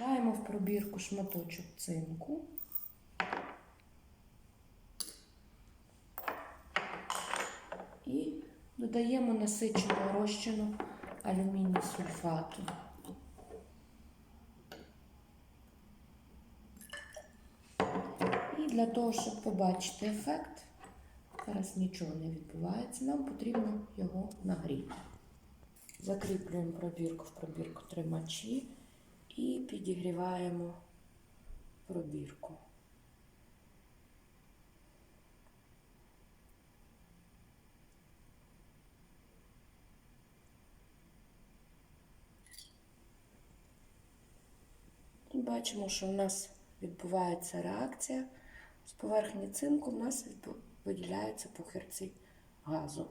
Кидаємо в пробірку шматочок цинку. І додаємо насичену розчину алюміній сульфату. І для того, щоб побачити ефект, зараз нічого не відбувається, нам потрібно його нагріти. Закріплюємо пробірку в пробірку тримачі і підігріваємо пробірку. Бачимо, що в нас відбувається реакція. З поверхні цинку в нас виділяються похирці газу.